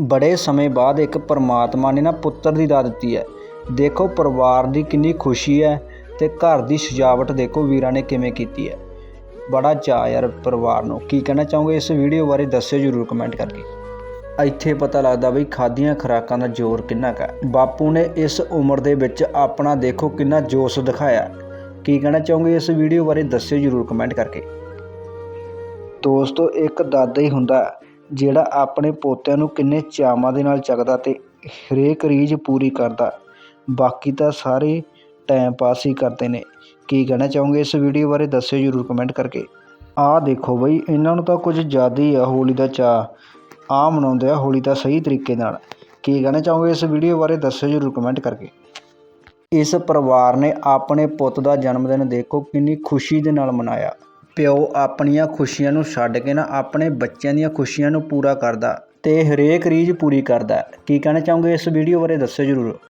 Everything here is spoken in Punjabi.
ਬੜੇ ਸਮੇਂ ਬਾਅਦ ਇੱਕ ਪਰਮਾਤਮਾ ਨੇ ਨਾ ਪੁੱਤਰ ਦੀ ਦਾਤ ਦਿੱਤੀ ਹੈ। ਦੇਖੋ, ਪਰਿਵਾਰ ਦੀ ਕਿੰਨੀ ਖੁਸ਼ੀ ਹੈ ਤੇ ਘਰ ਦੀ ਸਜਾਵਟ ਦੇਖੋ ਵੀਰਾਂ ਨੇ ਕਿਵੇਂ ਕੀਤੀ ਹੈ। ਬੜਾ ਚਾਅ ਯਾਰ ਪਰਿਵਾਰ ਨੂੰ। ਕੀ ਕਹਿਣਾ ਚਾਹੋਗੇ ਇਸ ਵੀਡੀਓ ਬਾਰੇ ਦੱਸਿਓ ਜਰੂਰ ਕਮੈਂਟ ਕਰਕੇ। ਇੱਥੇ ਪਤਾ ਲੱਗਦਾ ਬਈ ਖਾਦੀਆਂ ਖੁਰਾਕਾਂ ਦਾ ਜ਼ੋਰ ਕਿੰਨਾ ਕੁ ਹੈ। ਬਾਪੂ ਨੇ ਇਸ ਉਮਰ ਦੇ ਵਿੱਚ ਆਪਣਾ ਦੇਖੋ ਕਿੰਨਾ ਜੋਸ਼ ਦਿਖਾਇਆ। ਕੀ ਕਹਿਣਾ ਚਾਹੋਗੇ ਇਸ ਵੀਡੀਓ ਬਾਰੇ ਦੱਸਿਓ ਜਰੂਰ ਕਮੈਂਟ ਕਰਕੇ। ਦੋਸਤੋ, ਇੱਕ ਦਾਦਾ ਹੀ ਹੁੰਦਾ ਜਿਹੜਾ ਆਪਣੇ ਪੋਤਿਆਂ ਨੂੰ ਕਿੰਨੇ ਚਾਵਾਂ ਦੇ ਨਾਲ ਚੱਕਦਾ ਅਤੇ ਹਰੇਕ ਰੀਝ ਪੂਰੀ ਕਰਦਾ। ਬਾਕੀ ਤਾਂ ਸਾਰੇ ਟਾਈਮ ਪਾਸ ਹੀ ਕਰਦੇ ਨੇ। ਕੀ ਕਹਿਣਾ ਚਾਹੋਗੇ ਇਸ ਵੀਡੀਓ ਬਾਰੇ ਦੱਸਿਓ ਜਰੂਰ ਕਮੈਂਟ ਕਰਕੇ। ਆਹ ਦੇਖੋ ਬਈ, ਇਹਨਾਂ ਨੂੰ ਤਾਂ ਕੁਝ ਜ਼ਿਆਦਾ ਹੀ ਆ ਹੋਲੀ ਦਾ ਚਾਅ। ਆ ਮਨਾਉਂਦੇ ਆ ਹੋਲੀ ਦਾ ਸਹੀ ਤਰੀਕੇ ਨਾਲ। ਕੀ ਕਹਿਣਾ ਚਾਹੋਗੇ ਇਸ ਵੀਡੀਓ ਬਾਰੇ ਦੱਸਿਓ ਜਰੂਰ ਕਮੈਂਟ ਕਰਕੇ। ਇਸ ਪਰਿਵਾਰ ਨੇ ਆਪਣੇ ਪੁੱਤ ਦਾ ਜਨਮ ਦਿਨ ਦੇਖੋ ਕਿੰਨੀ ਖੁਸ਼ੀ ਦੇ ਨਾਲ ਮਨਾਇਆ। ਪਿਓ ਆਪਣੀਆਂ ਖੁਸ਼ੀਆਂ ਨੂੰ ਛੱਡ ਕੇ ਨਾ ਆਪਣੇ ਬੱਚਿਆਂ ਦੀਆਂ ਖੁਸ਼ੀਆਂ ਨੂੰ ਪੂਰਾ ਕਰਦਾ ਅਤੇ ਹਰੇਕ ਰੀਝ ਪੂਰੀ ਕਰਦਾ। ਕੀ ਕਹਿਣਾ ਚਾਹੋਗੇ ਇਸ ਵੀਡੀਓ ਬਾਰੇ? ਦੱਸਿਓ ਜਰੂਰ।